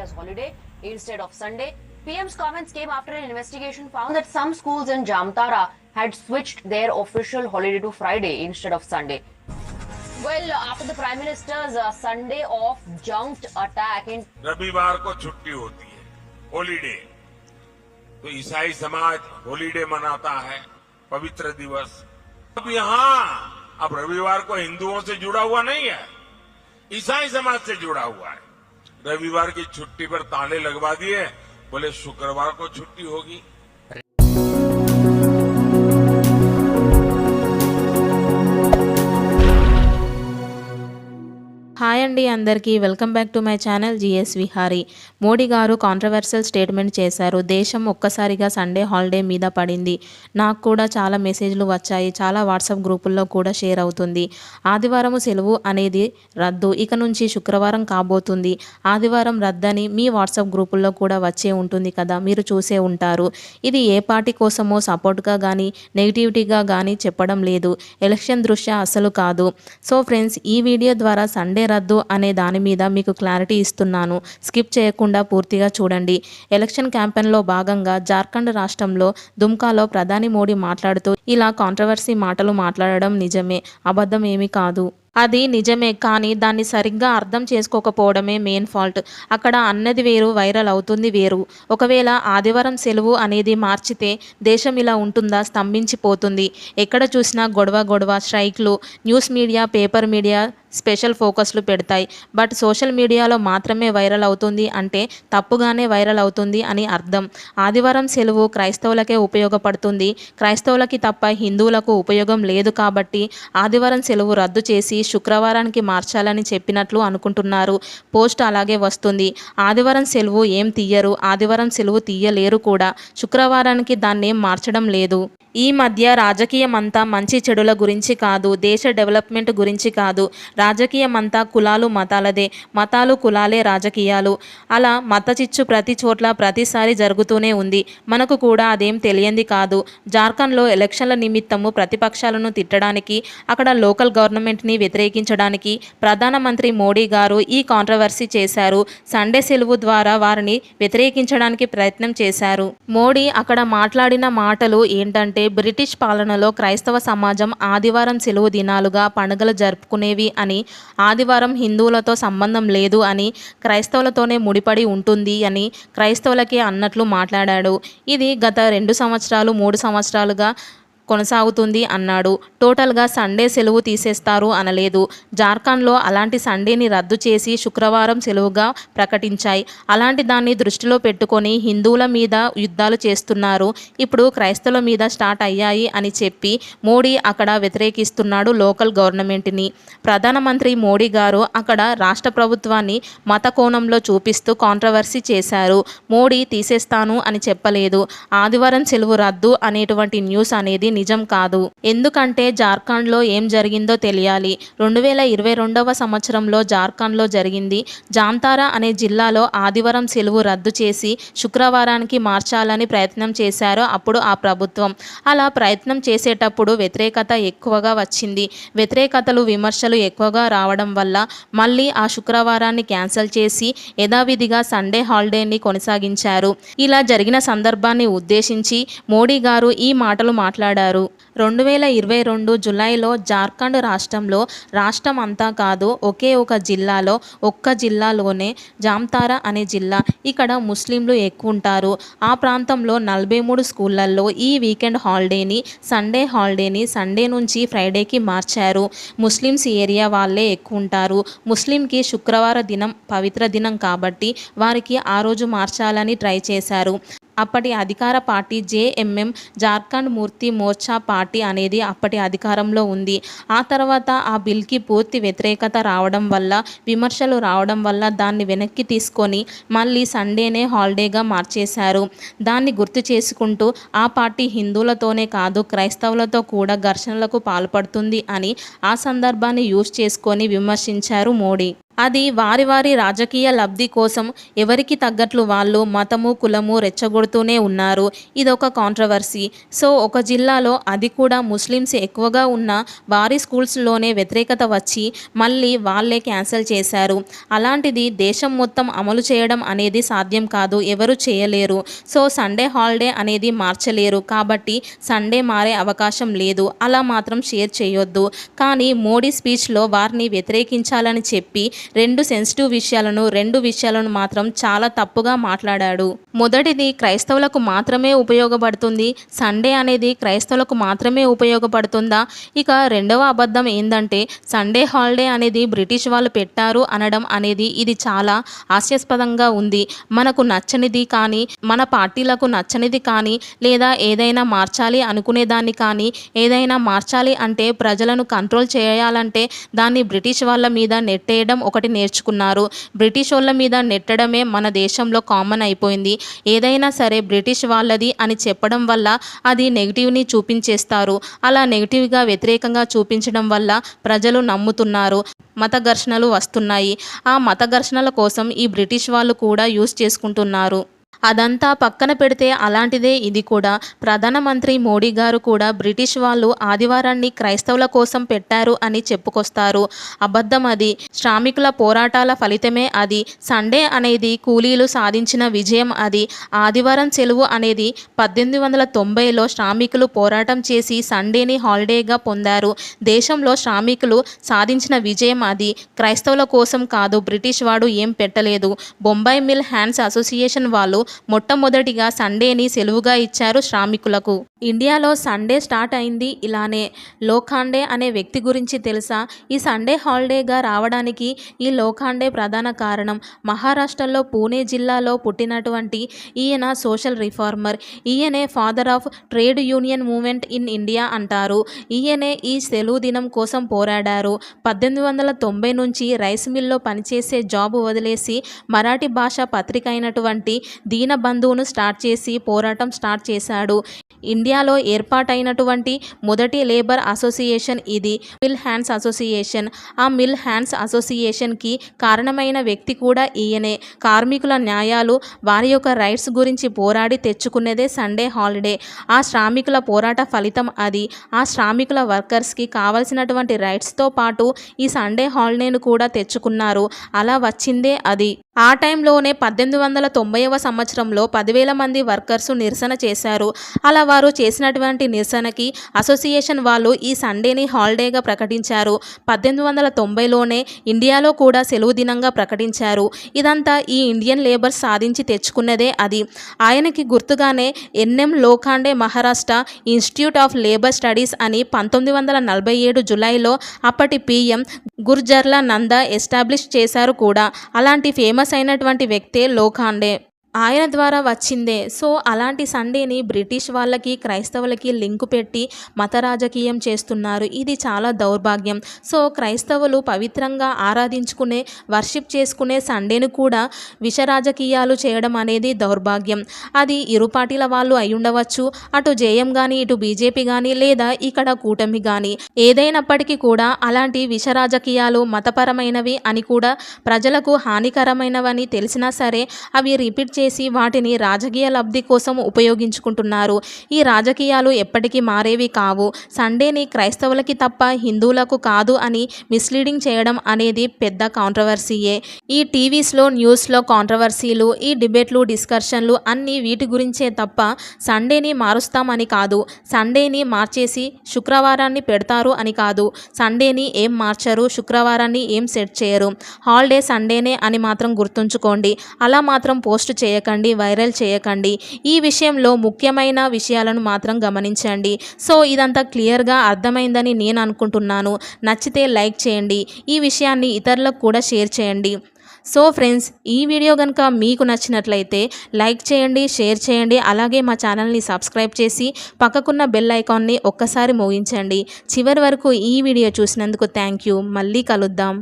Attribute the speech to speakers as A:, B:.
A: as holiday instead of Sunday. PM's comments came after an investigation found that some schools in Jamtara had switched their official holiday to Friday instead of Sunday. Well, after the Prime Minister's uh, Sunday off junked attack in
B: रविवार को छुट्टी होती है holiday तो ईसाई समाज holiday मनाता है पवित्र दिवस अब यहाँ अब रविवार को हिंदुओं से जुड़ा हुआ नहीं है ईसाई समाज से जुड़ा हुआ है रविवार की छुट्टी पर ताले लगवा दिए बोले शुक्रवार को छुट्टी होगी।
C: అండి అందరికీ. Welcome back to my channel GS Vihari. Modi garu controversial statement చేశారు. దేశం ఒక్కసారిగా సండే హాలిడే మీద పడింది. నాకు కూడా చాలా మెసేజ్లు వచ్చాయి. చాలా వాట్సాప్ గ్రూపుల్లో కూడా షేర్ అవుతుంది. ఆదివారం సెలవు అనేది రద్దు. ఇక నుంచి శుక్రవారం కాబోతుంది. ఆదివారం రద్దని మీ వాట్సాప్ గ్రూపుల్లో కూడా వచ్చే ఉంటుంది కదా. మీరు చూసే ఉంటారు. ఇది ఏ పార్టీ కోసమో సపోర్ట్గా కానీ నెగిటివిటీగా కానీ చెప్పడం లేదు. ఎలక్షన్ దృష్ట్యా అసలు కాదు. సో ఫ్రెండ్స్ ఈ వీడియో ద్వారా సండే రద్దు అనే దాని మీద మీకు క్లారిటీ ఇస్తున్నాను. స్కిప్ చేయకుండా పూర్తిగా చూడండి. ఎలక్షన్ క్యాంపెయిన్లో భాగంగా జార్ఖండ్ రాష్ట్రంలో దుమ్కాలో ప్రధాని మోడీ మాట్లాడుతూ ఇలా కాంట్రవర్సీ మాటలు మాట్లాడడం నిజమే అబద్ధం ఏమీ కాదు. అది నిజమే కానీ దాన్ని సరిగ్గా అర్థం చేసుకోకపోవడమే మెయిన్ ఫాల్ట్ అక్కడ అన్నది వేరు వైరల్ అవుతుంది వేరు. ఒకవేళ ఆదివారం సెలవు అనేది మార్చితే దేశం ఇలా ఉంటుందా స్తంభించిపోతుంది. ఎక్కడ చూసినా గొడవ గొడవ స్ట్రైక్లు. News media paper media special ఫోకస్లు పెడతాయి. బట్ సోషల్ మీడియాలో మాత్రమే వైరల్ అవుతుంది అంటే తప్పుగానే వైరల్ అవుతుంది అని అర్థం. ఆదివారం సెలవు క్రైస్తవులకే ఉపయోగపడుతుంది. క్రైస్తవులకి తప్ప హిందువులకు ఉపయోగం లేదు కాబట్టి ఆదివారం సెలవు రద్దు చేసి శుక్రవారానికి మార్చాలని చెప్పినట్లు అనుకుంటున్నారు. పోస్ట్ అలాగే వస్తుంది. ఆదివారం సెలవు ఏం తీయరు? ఆదివారం సెలవు తీయలేరు కూడా. శుక్రవారానికి దాన్నేం మార్చడం లేదు. ఈ మధ్య రాజకీయం అంతా మంచి చెడుల గురించి కాదు దేశ డెవలప్మెంట్ గురించి కాదు. రాజకీయం అంతా కులాలు మతాలదే. మతాలు కులాలే రాజకీయాలు. అలా మతచిచ్చు ప్రతి చోట్ల ప్రతిసారి జరుగుతూనే ఉంది. మనకు కూడా అదేం తెలియంది కాదు. జార్ఖండ్లో ఎలక్షన్ల నిమిత్తము ప్రతిపక్షాలను తిట్టడానికి అక్కడ లోకల్ గవర్నమెంట్ని వ్యతిరేకించడానికి ప్రధానమంత్రి మోడీ గారు ఈ కాంట్రవర్సీ చేశారు. సండే సెలవు ద్వారా వారిని వ్యతిరేకించడానికి ప్రయత్నం చేశారు. మోడీ అక్కడ మాట్లాడిన మాటలు ఏంటంటే బ్రిటిష్ పాలనలో క్రైస్తవ సమాజం ఆదివారం సెలవు దినాలుగా పండుగలు జరుపుకునేవి అని ఆదివారం హిందువులతో సంబంధం లేదు అని క్రైస్తవులతోనే ముడిపడి ఉంటుంది అని క్రైస్తవులకే అన్నట్లు మాట్లాడాడు. ఇది గత రెండు సంవత్సరాలు మూడు సంవత్సరాలుగా కొనసాగుతుంది అన్నాడు. టోటల్గా సండే సెలవు తీసేస్తారు అనలేదు. జార్ఖండ్లో అలాంటి సండేని రద్దు చేసి శుక్రవారం సెలవుగా ప్రకటించాయి. అలాంటి దాన్ని దృష్టిలో పెట్టుకొని హిందువుల మీద యుద్ధాలు చేస్తున్నారు. ఇప్పుడు క్రైస్తవుల మీద స్టార్ట్ అయ్యాయి అని చెప్పి మోడీ అక్కడ వ్యతిరేకిస్తున్నాడు లోకల్ గవర్నమెంట్ని. ప్రధానమంత్రి మోడీ గారు అక్కడ రాష్ట్ర ప్రభుత్వాన్ని మత కోణంలో చూపిస్తూ కాంట్రవర్సీ చేశారు. మోడీ తీసేస్తాను అని చెప్పలేదు. ఆదివారం సెలవు రద్దు అనేటువంటి న్యూస్ అనేది నిజం కాదు. ఎందుకంటే జార్ఖండ్లో ఏం జరిగిందో తెలియాలి. రెండు వేల ఇరవై రెండవ సంవత్సరంలో జార్ఖండ్లో జరిగింది. జాంతారా అనే జిల్లాలో ఆదివారం సెలవు రద్దు చేసి శుక్రవారానికి మార్చాలని ప్రయత్నం చేశారు అప్పుడు ఆ ప్రభుత్వం. అలా ప్రయత్నం చేసేటప్పుడు వ్యతిరేకత ఎక్కువగా వచ్చింది. వ్యతిరేకతలు విమర్శలు ఎక్కువగా రావడం వల్ల మళ్ళీ ఆ శుక్రవారాన్ని క్యాన్సిల్ చేసి యథావిధిగా సండే హాలిడేని కొనసాగించారు. ఇలా జరిగిన సందర్భాన్ని ఉద్దేశించి మోడీ గారు ఈ మాటలు మాట్లాడారు. రెండు వేల ఇరవై రెండు జులైలో జార్ఖండ్ రాష్ట్రంలో రాష్ట్రం అంతా కాదు ఒకే ఒక జిల్లాలో ఒక్క జిల్లాలోనే జామ్తారా అనే జిల్లా ఇక్కడ ముస్లింలు ఎక్కువ ఉంటారు ఆ ప్రాంతంలో నలభై మూడు స్కూళ్ళల్లో ఈ వీకెండ్ హాలిడేని సండే హాలిడేని సండే నుంచి ఫ్రైడేకి మార్చారు. ముస్లిమ్స్ ఏరియా వాళ్ళే ఎక్కువ ఉంటారు ముస్లింకి శుక్రవార దినం పవిత్ర దినం కాబట్టి వారికి ఆ రోజు మార్చాలని ట్రై చేశారు. అప్పటి అధికార party JMM Jharkhand Mukti Morcha party అనేది అప్పటి అధికారంలో ఉంది. ఆ తర్వాత ఆ బిల్కి పూర్తి వ్యతిరేకత రావడం వల్ల విమర్శలు రావడం వల్ల దాన్ని వెనక్కి తీసుకొని మళ్ళీ సండేనే హాలిడేగా మార్చేశారు. దాన్ని గుర్తు చేసుకుంటూ ఆ పార్టీ హిందువులతోనే కాదు క్రైస్తవులతో కూడా ఘర్షణలకు పాల్పడుతుంది అని ఆ సందర్భాన్ని యూజ్ చేసుకొని విమర్శించారు మోడీ. అది వారి వారి రాజకీయ లబ్ధి కోసం ఎవరికి తగ్గట్లు వాళ్ళు మతము కులము రెచ్చగొడుతూనే ఉన్నారు. ఇదొక కాంట్రవర్సీ సో ఒక జిల్లాలో అది కూడా ముస్లిమ్స్ ఎక్కువగా ఉన్న వారి స్కూల్స్లోనే వ్యతిరేకత వచ్చి మళ్ళీ వాళ్ళే క్యాన్సిల్ చేశారు. అలాంటిది దేశం మొత్తం అమలు చేయడం అనేది సాధ్యం కాదు. ఎవరు చేయలేరు. సో సండే హాలిడే అనేది మార్చలేరు. కాబట్టి సండే మారే అవకాశం లేదు. అలా మాత్రం షేర్ చేయొద్దు. కానీ మోడీ స్పీచ్లో వారిని వ్యతిరేకించాలని చెప్పి రెండు సెన్సిటివ్ విషయాలను రెండు విషయాలను మాత్రం చాలా తప్పుగా మాట్లాడాడు. మొదటిది క్రైస్తవులకు మాత్రమే ఉపయోగపడుతుంది సండే అనేది క్రైస్తవులకు మాత్రమే ఉపయోగపడుతుందా? ఇక రెండవ అబద్ధం ఏంటంటే సండే హాలిడే అనేది బ్రిటిష్ వాళ్ళు పెట్టారు అనడం అనేది ఇది చాలా హాస్యాస్పదంగా ఉంది. మనకు నచ్చనిది కానీ మన పార్టీలకు నచ్చనిది కానీ లేదా ఏదైనా మార్చాలి అనుకునేదాన్ని కానీ ఏదైనా మార్చాలి అంటే ప్రజలను కంట్రోల్ చేయాలంటే దాన్ని బ్రిటిష్ వాళ్ళ మీద నెట్టేయడం ఒక ఒకటి నేర్చుకున్నారు. బ్రిటిష్ వాళ్ళ మీద నెట్టడమే మన దేశంలో కామన్ అయిపోయింది. ఏదైనా సరే బ్రిటిష్ వాళ్ళది అని చెప్పడం వల్ల అది నెగిటివ్ని చూపించేస్తారు. అలా నెగిటివ్గా వ్యతిరేకంగా చూపించడం వల్ల ప్రజలు నమ్ముతున్నారు. మత ఘర్షణలు వస్తున్నాయి. ఆ మత ఘర్షణల కోసం ఈ బ్రిటిష్ వాళ్ళు కూడా యూస్ చేసుకుంటున్నారు. అదంతా పక్కన పెడితే అలాంటిదే ఇది కూడా. ప్రధానమంత్రి మోడీ గారు కూడా బ్రిటిష్ వాళ్ళు ఆదివారాన్ని క్రైస్తవుల కోసం పెట్టారు అని చెప్పుకొస్తారు. అబద్ధం అది. శ్రామికుల పోరాటాల ఫలితమే అది. సండే అనేది కూలీలు సాధించిన విజయం అది. ఆదివారం సెలవు అనేది పద్దెనిమిది వందల తొంభైలో శ్రామికులు పోరాటం చేసి సండేని హాలిడేగా పొందారు. దేశంలో శ్రామికులు సాధించిన విజయం అది. క్రైస్తవుల కోసం కాదు బ్రిటిష్ వాడు ఏం పెట్టలేదు. బొంబాయి మిల్ హ్యాండ్స్ అసోసియేషన్ వాళ్ళు మొట్టమొదటిగా సండేని సెలవుగా ఇచ్చారు శ్రామికులకు. ఇండియాలో సండే స్టార్ట్ అయింది. ఇలానే లోఖాండే అనే వ్యక్తి గురించి తెలుసా? ఈ సండే హాలిడేగా రావడానికి ఈ లోఖాండే ప్రధాన కారణం. మహారాష్ట్రలో పూణే జిల్లాలో పుట్టినటువంటి ఈయన సోషల్ రిఫార్మర్. ఈయనే father of trade union movement in India అంటారు. ఈయనే ఈ సెలవు దినం కోసం పోరాడారు. పద్దెనిమిది వందల తొంభై నుంచి రైస్ మిల్లో పనిచేసే జాబ్ వదిలేసి మరాఠీ భాష పత్రిక అయినటువంటి దీనబంధువును స్టార్ట్ చేసి పోరాటం స్టార్ట్ చేశాడు. ఇండియాలో ఏర్పాటైనటువంటి మొదటి లేబర్ అసోసియేషన్ ఇది మిల్ హ్యాండ్స్ అసోసియేషన్. ఆ మిల్ హ్యాండ్స్ అసోసియేషన్కి కారణమైన వ్యక్తి కూడా ఈయనే. కార్మికుల న్యాయాలు వారి యొక్క రైట్స్ గురించి పోరాడి తెచ్చుకునేదే సండే హాలిడే. ఆ శ్రామికుల పోరాట ఫలితం అది. ఆ శ్రామికుల వర్కర్స్కి కావలసినటువంటి రైట్స్తో పాటు ఈ సండే హాలిడేను కూడా తెచ్చుకున్నారు. అలా వచ్చిందే అది. ఆ టైంలోనే పద్దెనిమిది వందల తొంభైవ సంవత్సరంలో పదివేల మంది వర్కర్స్ నిరసన చేశారు. అలా వారు చేసినటువంటి నిరసనకి అసోసియేషన్ వాళ్ళు ఈ సండేని హాలిడేగా ప్రకటించారు. పద్దెనిమిది వందల తొంభైలోనే ఇండియాలో కూడా సెలవు దినంగా ప్రకటించారు. ఇదంతా ఈ ఇండియన్ లేబర్ సాధించి తెచ్చుకున్నదే అది. ఆయనకి గుర్తుగానే NM Lokhande Maharashtra institute of labour studies అని పంతొమ్మిది వందల నలభై ఏడు జులైలో అప్పటి పిఎం గుర్జర్ల నంద ఎస్టాబ్లిష్ చేశారు కూడా. అలాంటి ఫేమస్ అయినటువంటి వ్యక్తే లోఖాండే ఆయన ద్వారా వచ్చిందే. సో అలాంటి సండేని బ్రిటిష్ వాళ్ళకి క్రైస్తవులకి లింకు పెట్టి మత రాజకీయం చేస్తున్నారు. ఇది చాలా దౌర్భాగ్యం. సో క్రైస్తవులు పవిత్రంగా ఆరాధించుకునే వర్షిప్ చేసుకునే సండేను కూడా విష రాజకీయాలు చేయడం అనేది దౌర్భాగ్యం. అది ఇరు పార్టీల వాళ్ళు అయి ఉండవచ్చు. అటు జేఎం కానీ ఇటు బీజేపీ కానీ లేదా ఇక్కడ కూటమి కానీ ఏదైనప్పటికీ కూడా అలాంటి విష రాజకీయాలు మతపరమైనవి అని కూడా ప్రజలకు హానికరమైనవని తెలిసినా సరే అవి రిపీట్ చేసి వాటిని రాజకీయ లబ్ధి కోసం ఉపయోగించుకుంటున్నారు. ఈ రాజకీయాలు ఎప్పటికీ మారేవి కావు. సండేని క్రైస్తవులకి తప్ప హిందువులకు కాదు అని మిస్లీడింగ్ చేయడం అనేది పెద్ద కాంట్రవర్సీయే. ఈ టీవీస్లో న్యూస్లో కాంట్రవర్సీలు ఈ డిబేట్లు డిస్కషన్లు అన్నీ వీటి గురించే తప్ప సండేని మారుస్తామని కాదు. సండేని మార్చేసి శుక్రవారాన్ని పెడతారు అని కాదు. సండేని ఏం మార్చరు శుక్రవారాన్ని ఏం సెట్ చేయరు. హాలిడే సండేనే అని మాత్రం గుర్తుంచుకోండి. అలా మాత్రం పోస్ట్ చేయ చేయకండి వైరల్ చేయకండి. ఈ విషయంలో ముఖ్యమైన విషయాలను మాత్రం గమనించండి. సో ఇదంతా క్లియర్గా అర్థమైందని నేను అనుకుంటున్నాను. నచ్చితే లైక్ చేయండి. ఈ విషయాన్ని ఇతరులకు కూడా షేర్ చేయండి. సో ఫ్రెండ్స్ ఈ వీడియో కనుక మీకు నచ్చినట్లయితే లైక్ చేయండి షేర్ చేయండి. అలాగే మా ఛానల్ని సబ్స్క్రైబ్ చేసి పక్కకున్న బెల్ ఐకాన్ని ఒక్కసారి మోగించండి. చివరి వరకు ఈ వీడియో చూసినందుకు థ్యాంక్ యూ. మళ్ళీ కలుద్దాం.